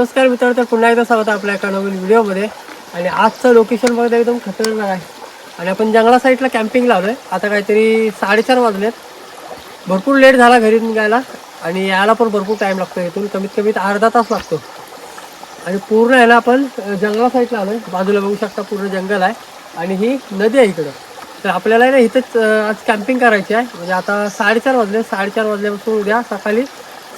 नमस्कार मित्रांनो तर पुन्हा एकदा स्वागत आपल्या एका नवीन व्हिडिओमध्ये. आणि आजचं लोकेशन बघता एकदम खतरनाक आहे. आणि आपण जंगला साईडला कॅम्पिंग लावलोय आता काहीतरी साडेचार वाजलेत. भरपूर लेट झाला घरी निघायला. आणि यायला पण भरपूर टाईम लागतो इथून. कमीत कमी अर्धा तास लागतो. आणि पूर्ण याला आपण जंगला साईडला आलोय. बाजूला बघू शकता पूर्ण जंगल आहे. आणि ही नदी आहे इकडं. तर आपल्याला आहे ना इथंच आज कॅम्पिंग करायची आहे. म्हणजे आता साडेचार वाजले. साडेचार वाजल्यापासून उद्या सकाळी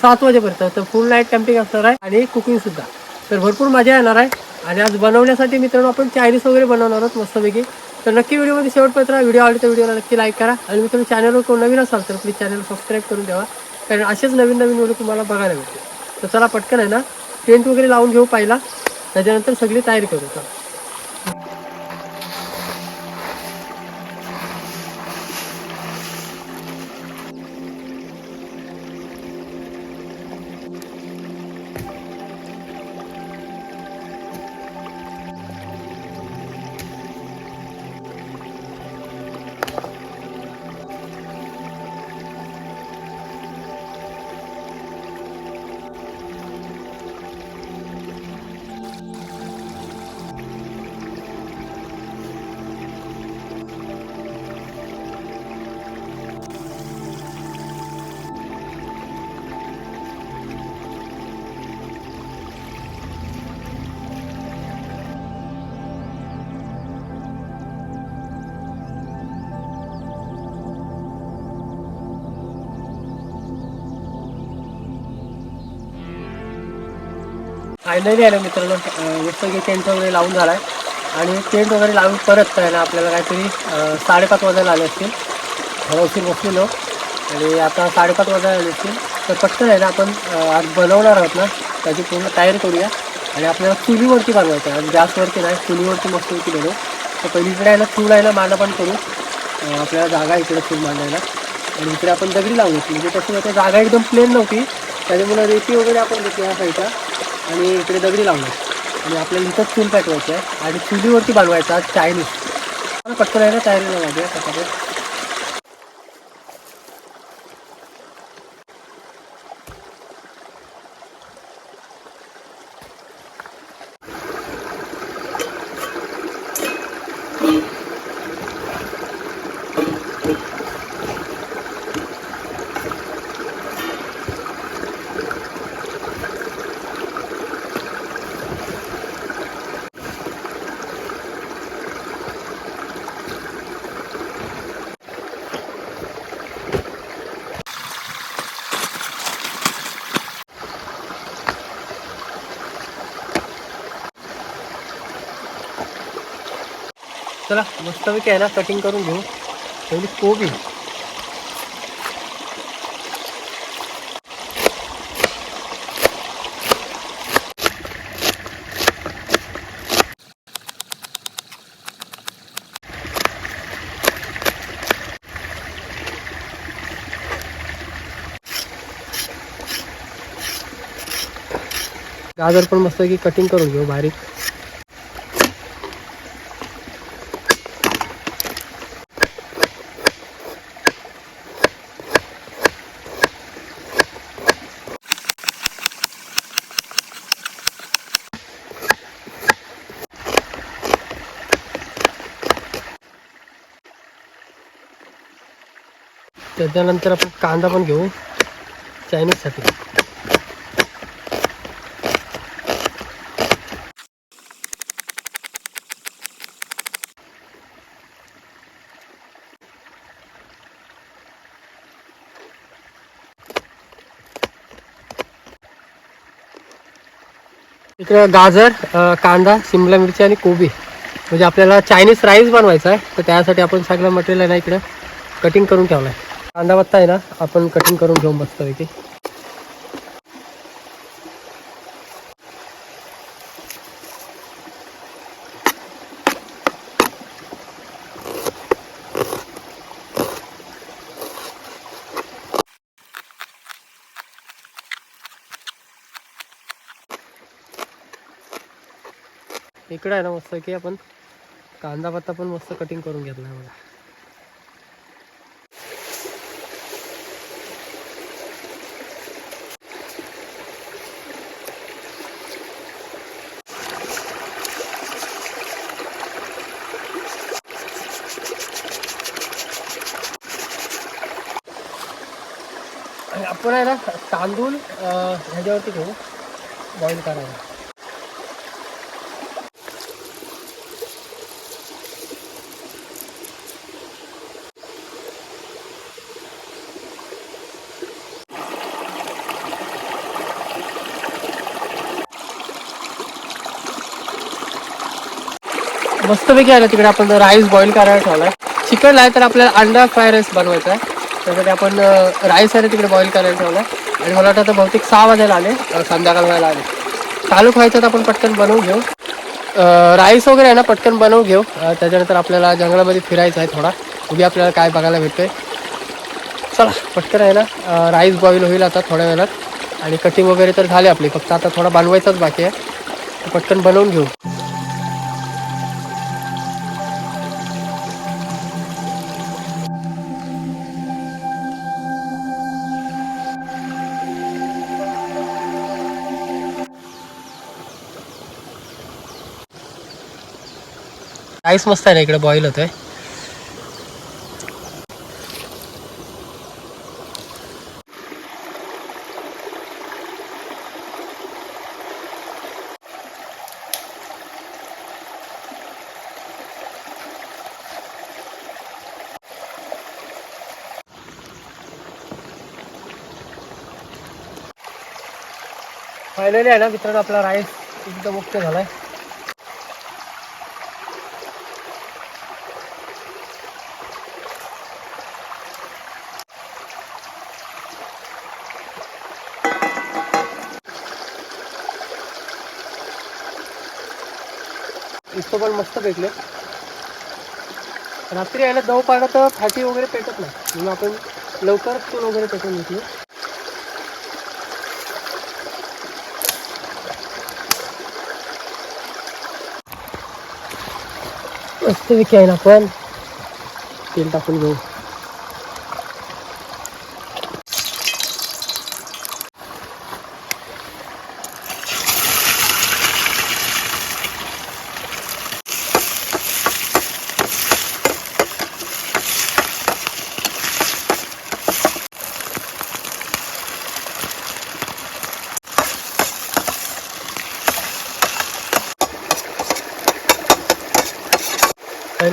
सात वाजेपर्यंत. तर फुल नाईट कॅम्पिंग असणार आहे आणि कुकिंग सुद्धा. तर भरपूर मजा येणार आहे. आणि आज बनवण्यासाठी मित्रांनो आपण चायनीज वगैरे बनवणार आहोत मस्तपैकी. तर नक्की व्हिडिओमध्ये शेवटपर्यंत राहा. व्हिडिओ आवडतो व्हिडिओला नक्की लाईक करा. आणि मित्रांनो चॅनलवर कोण नवीन असाल तर प्लीज चॅनल सबस्क्राईब करून द्यावा कारण असेच नवीन नवीन व्हिडिओ तुम्हाला बघायला मिळतील तर चला पटकन आहे ना टेंट वगैरे लावून घेऊ पाहिला. त्याच्यानंतर सगळी तयारी करू. चला फायनली आहे ना मित्रांनो अं, की टेंट वगैरे लावून झाला आहे आणि टेंट वगैरे लावून परत आहे ना आपल्याला काहीतरी साडेपाच वाजायला आले असतील. थोडा बसलेलो. आणि आता साडेपाच वाजायला आले असतील. तर पटकन आहे ना आपण आज बनवणार आहोत ना त्याची पूर्ण तयारी करूया. आणि आपल्याला चुलीवरती बनवायचं आहे. गॅसवरती नाही चुलीवरती मस्तवरती बनवू. तर पहिलीकडे आहे ना चूल आहे ना मांडा पण करू. आपल्याला जागा आहे इकडे चूल मांडायला. आणि इकडे आपण दगडी लावू म्हणजे तशी जागा एकदम प्लेन नव्हती. त्याच्यामुळे रेती वगैरे आपण घेतली या साईडला आणि इकडे दगडी लावणार आणि आपल्याला इथंच चूल पेटवायची आहे. आणि चुलीवरती बनवायचा आज चायनीज. मला पटकन आहे ना तयारी लागली चला मस्तपैकी आहे ना कटिंग करून घेऊ. पहिली कोबी गाजर पण मस्त की कटिंग करून घेऊ बारीक. त्याच्यानंतर आपण कांदा पण घेऊ. चायनीजसाठी इकडे गाजर कांदा शिमला मिरची आणि कोबी. म्हणजे आपल्याला चायनीज राईस बनवायचा आहे. तर त्यासाठी आपण सगळं मटेरियल आहे ना इकडं. कटिंग करून ठेवलं आहे कांदा पत्ता आहे ना आपण कटिंग करून घेऊन बसतो इथे इकडं आहे ना मस्त की आपण कांदा पत्ता पण मस्त कटिंग करून घेतला आहे मला आपण आहे ना तांदूळ ह्याच्यावरती घेऊ. बॉईल करायला. मस्तपैकी आहे ना तिकडे आपण राईस बॉईल करायला ठेवलाय. चिकन आहे तर आपल्याला अंडा फ्राय राईस बनवायचा आहे. त्यासाठी आपण राईस आहे ना तिकडे बॉईल करायला ठेवलाय. आणि मला वाटतं आता बहुतेक सहा वाजायला आले. संध्याकाळ व्हायला आले. चालू व्हायचं तर आपण पटकन बनवून घेऊ. राईस वगैरे आहे ना पटकन बनवून घेऊ. त्याच्यानंतर आपल्याला जंगलामध्ये फिरायचं आहे थोडा. उद्या आपल्याला काय बघायला भेटतंय. चला पटकन आहे ना राईस बॉईल होईल आता थोड्या वेळात. आणि कटिंग वगैरे तर झाले आपली. फक्त आता थोडा बनवायचाच बाकी आहे. पटकन बनवून घेऊ. राईस मस्त आहे ना इकडे बॉईल होतोय. फायनली आहे ना मित्रांनो आपला राईस एकदम मुक्त झालाय इतकं पण मस्त भेटले. रात्री यायला दव पाडा तर फाटी वगैरे पेटत नाही. म्हणून आपण लवकरच चूल वगैरे पेटून घेतली. मस्त विकी आहे ना आपण तेल टाकून घेऊ.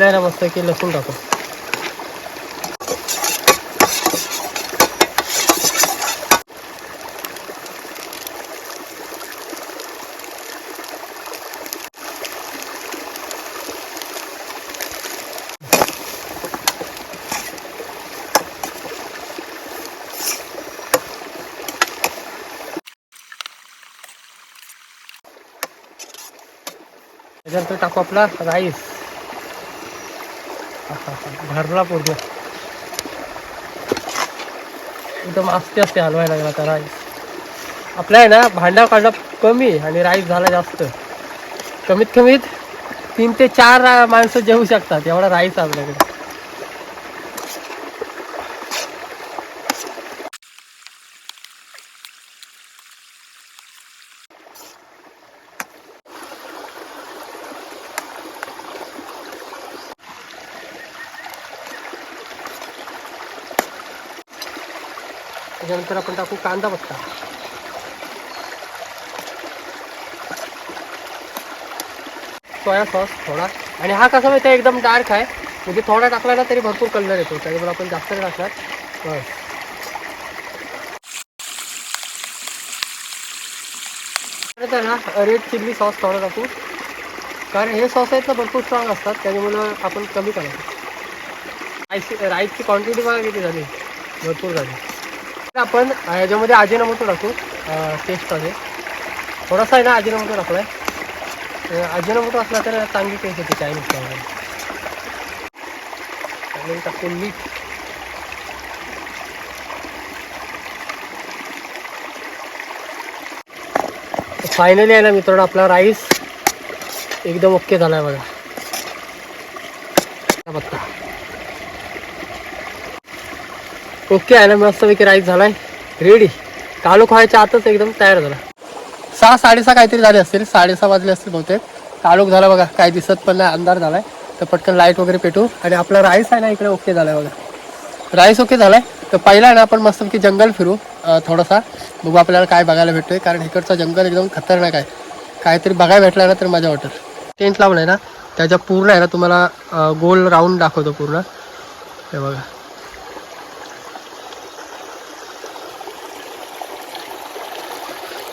पहिला मस्त की लसूण टाकू? त्याच्यानंतर टाकू आपला राईस. भरला पूर्ण एकदम आस्ते आस्ते हलवायला लागला आता राईस. आपल्या आहे ना भांडा काढणं कमी आणि राईस झाला जास्त. कमीत कमीत तीन ते चार माणसं जेवू शकतात एवढा राईस आपल्याकडे. त्याच्यानंतर आपण टाकू कांदा पत्ता. सोया सॉस थोडा. आणि हा कसा माहिती आहे? एकदम डार्क आहे. म्हणजे थोडा टाकला ना तरी भरपूर कलर येतो. त्याच्यामुळे आपण जास्त टाकणार. बस. ना रेड चिल्ली सॉस थोडा टाकू. कारण हे सॉस आहेत ना भरपूर स्ट्रॉंग असतात. त्याच्यामुळं आपण कमी करायचं. राईस राईसची क्वांटिटी बघा किती झाली. भरपूर झाली. आपण याच्यामध्ये आजीनामोटो टाकू. टेस्टमध्ये थोडासा आहे ना आजीनामोटो टाकलाय. अं, अजिनोमोटो असला तर चांगली टेस्ट येते चायनीज त्यामध्ये आणि टाकून मीठ फायनली आहे ना मित्रांनो आपला राईस एकदम ओके झाला आहे बघा हा बघा ओके आहे ना मस्तपैकी राईस झालाय. रेडी कालू खायच्या आतच एकदम तयार झाला. सहा साडेसहा काहीतरी झाले असतील. साडेसहा वाजले असतील बहुतेक. काळोख झाला बघा काय दिसत पण नाही अंधार झालाय. तर पटकन लाइट वगैरे पेटू आणि आपला राईस आहे ना इकडे ओके झालाय बघा. राईस ओके झालाय. तर पहिला आहे ना आपण मस्तपैकी जंगल फिरू. थोडासा. बघू आपल्याला काय बघायला भेटतोय. कारण इकडचं जंगल एकदम खतरनाक आहे. काहीतरी बघायला भेटलं ना तर मजा वाटेल. टेंट लावलं आहे ना. त्याच्या पूर्ण आहे ना तुम्हाला गोल राऊंड दाखवतो पूर्ण. हे बघा.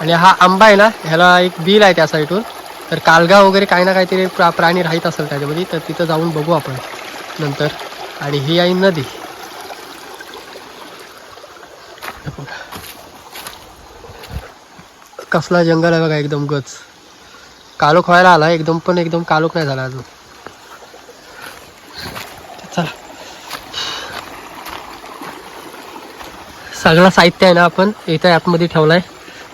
आणि हा आंबा आहे ना ह्याला एक बिल आहे त्या साईडून तर कालगा वगैरे काही ना काहीतरी प्रा प्राणी राहत असेल त्याच्यामध्ये तर तिथं जाऊन बघू आपण नंतर. आणि ही आहे नदी. कसला जंगल आहे बघा एकदम गच. कालोख व्हायला आला एकदम पण एकदम कालोख नाही झाला अजून. चला. सगळं साहित्य आहे ना आपण इथं आतमध्ये ठेवलाय.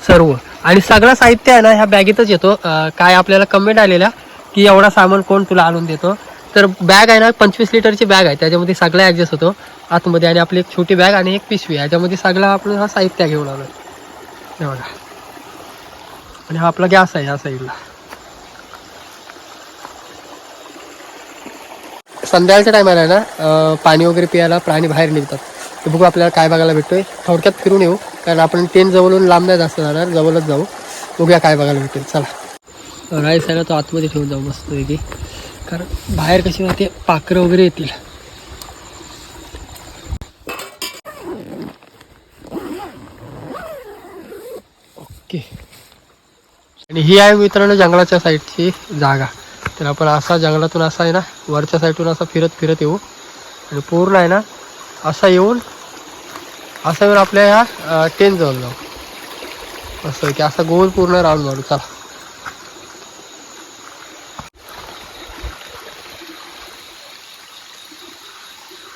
सर्व. आणि सगळं साहित्य आहे ना ह्या बॅगेतच येतो. काय आपल्याला कमेंट आलेला की एवढा सामान कोण तुला आणून देतो. तर बॅग आहे ना पंचवीस लिटरची बॅग आहे. त्याच्यामध्ये सगळं ॲडजस्ट होतो. आतमध्ये आणि आपली एक छोटी बॅग आणि एक पिशवी याच्यामध्ये सगळं आपण हा साहित्य घेऊन आलो हे बघा. आणि हा आपला गॅस आहे ह्या साईडला. संध्याकाळच्या टायमाला आहे ना पाणी वगैरे प्यायला प्राणी बाहेर निघतात. तर बघू आपल्याला काय बघायला भेटतोय. थोडक्यात फिरून येऊ. कारण आपण ट्रेन जवळून लांब नाही जास्त जाणार. जवळच जाऊ. बघूया काय बघायला भेटेल चला. राईस आहे ना तो आतमध्ये ठेवून जाऊ मस्त पैकी. कारण बाहेर कशी ते पाखरं वगैरे येतील. ओके. आणि ही आहे मित्रांनो जंगलाच्या साईडची जागा. तर आपण असा जंगलातून असा आहे ना वरच्या साईडून असा फिरत फिरत येऊ. आणि पूर्ण आहे ना असा येऊन असं येऊन आपल्या ह्या टेन जवळ जाऊ. असं की असा गोल पूर्ण राऊंड मारू. चला.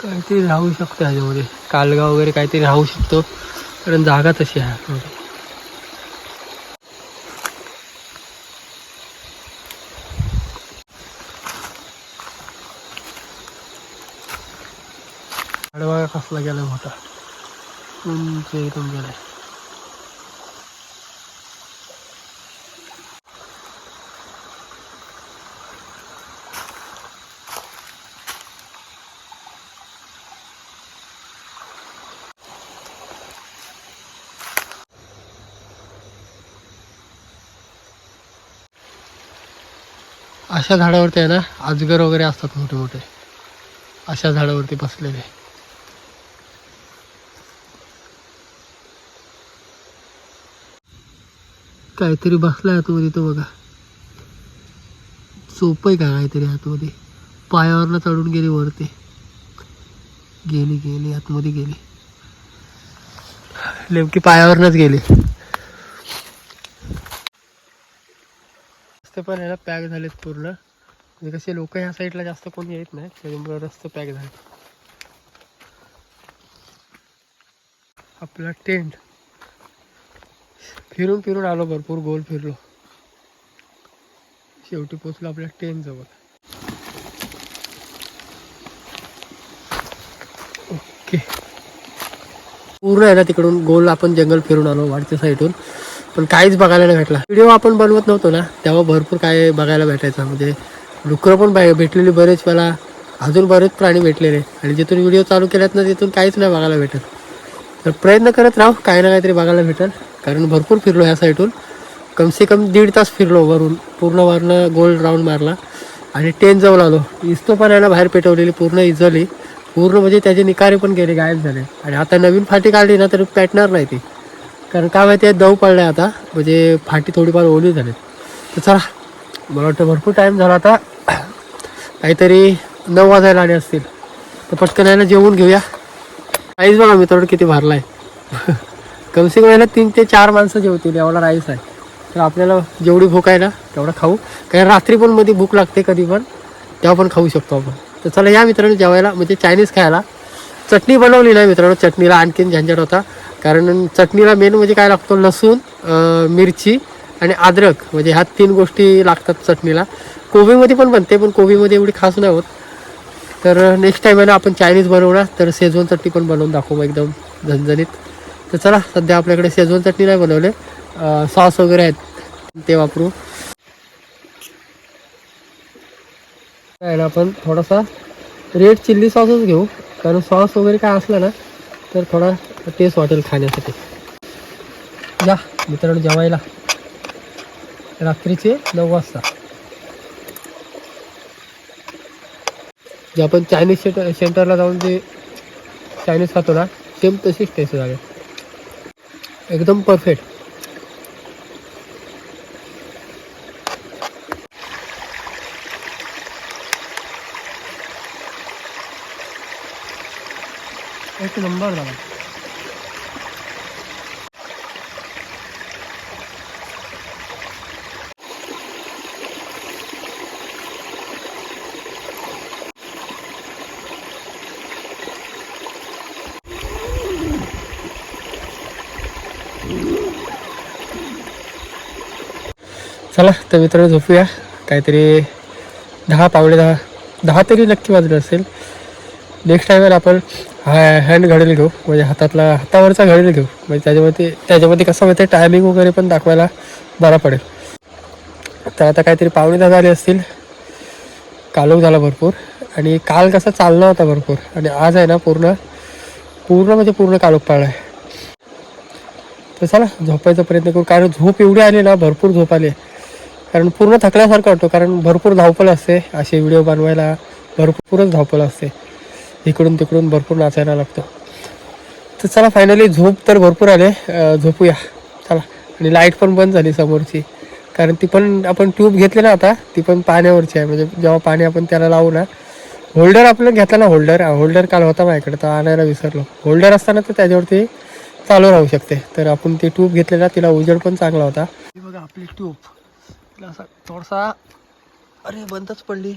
काहीतरी राहू शकतो ह्याच्यामध्ये कालगाव वगैरे काहीतरी राहू शकतो. कारण जागा तशी आहे. आडवा कसला गेला मोठा? उंच एकदम गेलाय अशा झाडावरती आहे ना अजगर वगैरे असतात मोठे मोठे अशा झाडावरती बसलेले. काहीतरी बसलाय आतमध्ये तो बघा. सोप आहे का काहीतरी आतमध्ये? पायावरनं चढून गेली वरती. गेली गेली आतमध्ये गेली. नेमकी पायावरनच गेली. रस्ते पण याला पॅक झालेत पूर्ण. म्हणजे कसे लोक ह्या साईडला जास्त कोणी येत नाही त्याच्यामुळे रस्ते पॅक झाले आपला टेंट. फिरून फिरून आलो भरपूर गोल फिरलो. शेवटी पोचलो आपल्या ट्रेन जवळ. ओके. पूर्ण आहे ना तिकडून गोल आपण जंगल फिरून आलो वाडच्या साईडून पण काहीच बघायला नाही भेटला. व्हिडिओ आपण बनवत नव्हतो ना तेव्हा भरपूर काय बघायला भेटायचं. म्हणजे डुकरं पण भेटलेली बरेच मला अजून बरेच प्राणी भेटलेले. आणि जिथून व्हिडिओ चालू केल्यात ना तिथून काहीच नाही बघायला भेटत. तर प्रयत्न करत राहू काही ना काहीतरी बघायला भेटेल. कारण भरपूर फिरलो ह्या साईडून कमसे कम दीड तास फिरलो वरून. पूर्ण वरनं गोल राऊंड मारला. आणि टेन जवळ आलो. इस्तो पण आहे बाहेर पेटवलेली पूर्ण इजली. पूर्ण म्हणजे त्याचे निकारे पण गेले गायब झाले. आणि आता नवीन फाटी काढली ना तर पेटणार नाही ती. कारण काय माहिती आहे दव पडलाय आता. म्हणजे फाटी थोडीफार ओली झाली. तर चला मला वाटतं भरपूर टाईम झाला आता. काहीतरी नऊ वाजायला आले असतील. तर पटकन यायला जेवून घेऊया. काहीच बघा मित्रांनो किती भरलाय. कमसे कम ना तीन ते चार माणसं जेवतील एवढा राईस आहे. तर आपल्याला जेवढी भूक आहे ना तेवढा खाऊ. कारण रात्री पण मध्ये भूक लागते कधी पण तेव्हा पण खाऊ शकतो आपण. तर चला या मित्रांनो जेवायला म्हणजे चायनीज खायला. चटणी बनवली नाही मित्रांनो चटणीला आणखीन झंझट होता. कारण चटणीला मेन म्हणजे काय लागतो लसूण मिरची आणि अद्रक. म्हणजे ह्या तीन गोष्टी लागतात चटणीला. कोबीमध्ये पण बनते पण कोबीमध्ये एवढी खास नाही होत. तर नेक्स्ट टाईम आहे ना आपण चायनीज बनवणार. तर शेजवान चटणी पण बनवून दाखवू एकदम झणझणीत. तर चला सध्या आपल्याकडे शेजवान चटणी नाही बनवले. सॉस वगैरे आहेत ते वापरू. काय ना आपण थोडासा रेड चिल्ली सॉसच घेऊ. कारण सॉस वगैरे काय असला ना तर थोडा टेस्ट वाटेल खाण्यासाठी. या मित्रांनो जेवायला. रात्रीचे नऊ वाजता. जे आपण चायनीज सेंटरला जाऊन जे चायनीज खातो ना सेम तशीच टेस्ट झाली एकदम परफेक्ट एक नंबर झाला. चला तर मित्र झोपूया. काहीतरी दहा पावणे दहा दहा तरी नक्की वाजले असेल. नेक्स्ट टायमाला आपण हा हँड घडेल घेऊ. म्हणजे हातातला हातावरचा घडेल घेऊ. म्हणजे त्याच्यामध्ये त्याच्यामध्ये कसं माहिती टायमिंग वगैरे पण दाखवायला बरा पडेल. तर आता काहीतरी पावणे दहा झाले असतील. कालोख झाला भरपूर. आणि काल कसा चालला होता भरपूर. आणि आज आहे ना पूर्ण पूर्ण म्हणजे पूर्ण कालोख पाळला आहे. तर चला झोपायचा प्रयत्न करू. कारण झोप एवढी आली ना भरपूर झोप आली कारण पूर्ण थकल्यासारखं वाटतो कारण भरपूर धावपळ असते. असे व्हिडिओ बनवायला भरपूरच धावपळ असते. इकडून तिकडून भरपूर नाचायला लागतं. तर चला फायनली झोप तर भरपूर आले. झोपूया. चला. आणि लाइट पण बंद झाली समोरची. कारण ती पण आपण ट्यूब घेतली ना आता ती पण पाण्यावरची आहे. म्हणजे जेव्हा पाणी आपण त्याला लावू ना होल्डर आपलं घेतला ना होल्डर होल्डर काल होता माझ्याकडे तर आणायला विसरलो. होल्डर असताना तर त्याच्यावरती चालू राहू शकते. तर आपण ती ट्यूब घेतलेला तिला उजेड पण चांगला होता. बघा आपली ट्यूब तिला असा थोडासा अरे बंदच पडली.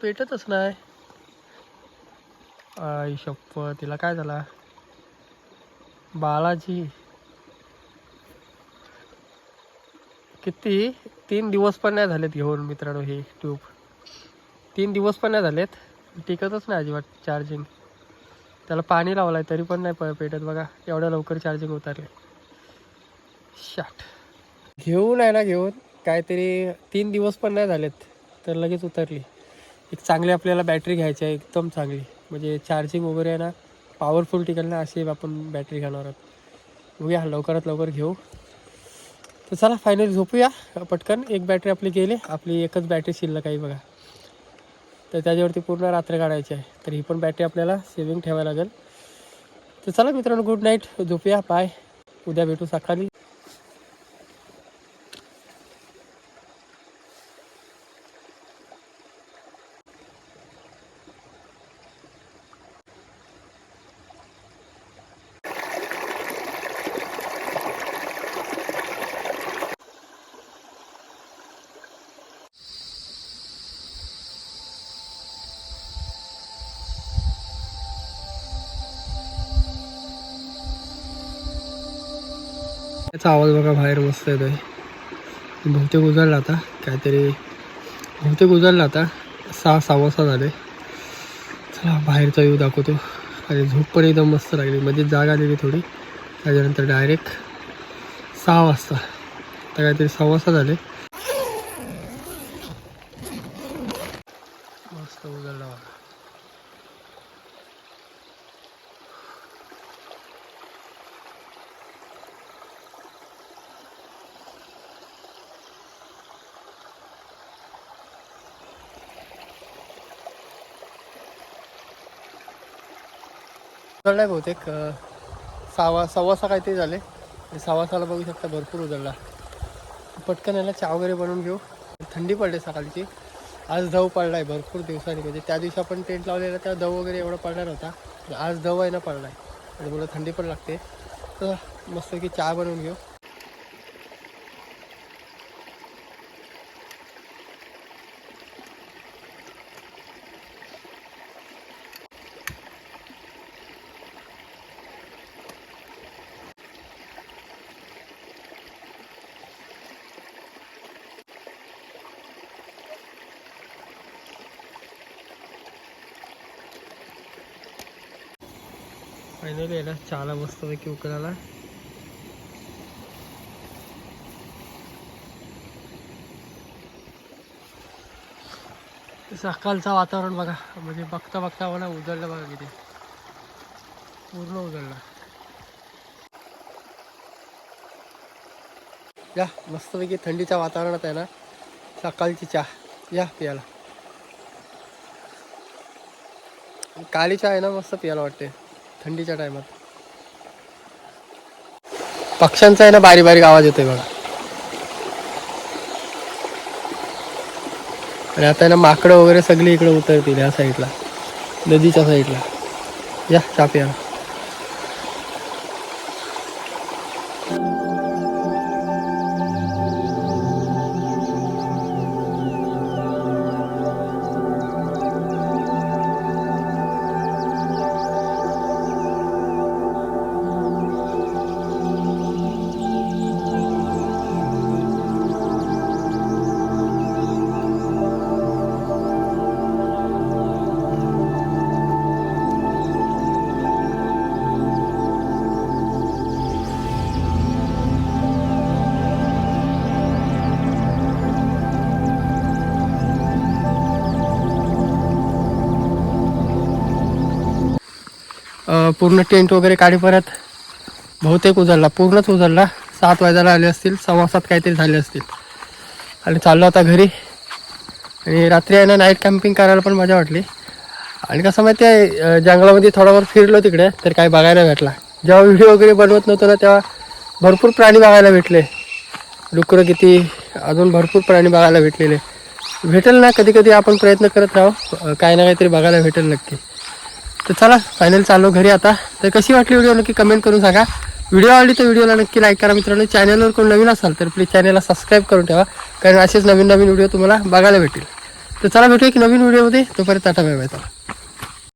पेटतच नाही. आई शप्प तिला काय झाला? बालाजी. किती? तीन दिवस पण नाही झालेत घेऊन मित्रांनो ही ट्यूब तीन दिवस पण नाही झालेत. टिकतच नाही अजिबात चार्जिंग त्याला पाणी लावलं आहे तरी पण नाही प- पेटत बघा. एवढ्या लवकर चार्जिंग उतरले. शाट घेऊन आहे ना घेऊन. काहीतरी तीन दिवस पण नाही झालेत तर लगेच उतरली. एक चांगली आपल्याला बॅटरी घ्यायची आहे एकदम चांगली. म्हणजे चार्जिंग वगैरे आहे ना पॉवरफुल टिकेल ना अशी आपण बॅटरी घेणार आहोत. बघूया लवकरात लवकर घेऊ. तर चला फायनली झोपूया. पटकन एक बॅटरी आपली गेली. आपली एकच बॅटरी शिल्लक आहे बघा. तर त्याच्यावरती पूर्ण रात्र काढायची आहे. तर ही पण बॅटरी आपल्याला सेविंग ठेवायला लागेल. तर चला मित्रांनो गुड नाईट झोपूया. बाय उद्या भेटू सकाळी. त्याचा आवाज बघा बाहेर मस्त आहे बहुतेक उजळला आता काहीतरी बहुतेक उजळला आता. सहा सहा वाजता झाले. चला बाहेरचा व्ह्यू दाखवतो. आणि झोप पण एकदम मस्त लागली. म्हणजे जाग आलेली थोडी. त्याच्यानंतर डायरेक्ट सहा वाजता. आता काहीतरी सहा वाजता झाले मस्त उजळला बघा उजळलाय बहुतेक सहावा सव्वा सहा काहीतरी झाले. आणि सहाला बघू शकता भरपूर उजळला पटकन याला चहा वगैरे बनवून घेऊ. थंडी पडली सकाळची. आज दव पडला आहे भरपूर दिवसांनी. म्हणजे त्या दिवशी आपण टेंट लावलेला त्या दव वगैरे एवढा पडला नव्हता. आज दव आहे ना पडला आहे आणि मला थंडी पण लागते. तर मस्त की चहा बनवून घेऊ. फायनली याला चहाला मस्तपैकी उकळाला सकाळचं वातावरण बघा म्हणजे बघता बघता मला उजळलं बघा किती पूर्ण उजळलं या मस्तपैकी थंडीच्या वातावरणात आहे ना सकाळची चहा या पियाला काळी चहा आहे ना मस्त पियाला वाटते थंडीच्या टायमात. पक्ष्यांचा आहे ना बारीक बारीक आवाज येतोय बघा. आणि आता आहे ना माकडं वगैरे सगळी इकडे उतरतील या साईडला नदीच्या साईडला. या चहा पूर्ण टेंट वगैरे काढी परत बहुतेक उजळला पूर्णच उजळला. सात वाजायला आले असतील सव्वा सात काहीतरी झाले असतील. आणि चाललो आता घरी. आणि रात्री आहे ना नाईट कॅम्पिंग करायला पण मजा वाटली. आणि कसं माहिती आहे जंगलामध्ये थोडावर फिरलो तिकडे तर काय बघायला भेटला. जेव्हा व्हिडिओ वगैरे बनवत नव्हतो ना तेव्हा भरपूर प्राणी बघायला भेटले. डुकरं किती अजून भरपूर प्राणी बघायला भेटलेले. भेटेल ना कधी कधी आपण प्रयत्न करत राहू. काही ना काहीतरी बघायला भेटेल नक्की. तर चला फायनल चाललो घरी आता. तर कशी वाटली व्हिडिओ नक्की कमेंट करून सांगा. व्हिडिओ आवडली तर व्हिडिओला नक्की लाईक करा मित्रांनो. चॅनलवर कोण नवीन असाल तर प्लीज चॅनलला सबस्क्राईब करून ठेवा. कारण असेच नवीन नवीन व्हिडिओ तुम्हाला बघायला भेटेल तर चला भेटू की नवीन व्हिडिओमध्ये तोपर्यंत टाटा बाय बाय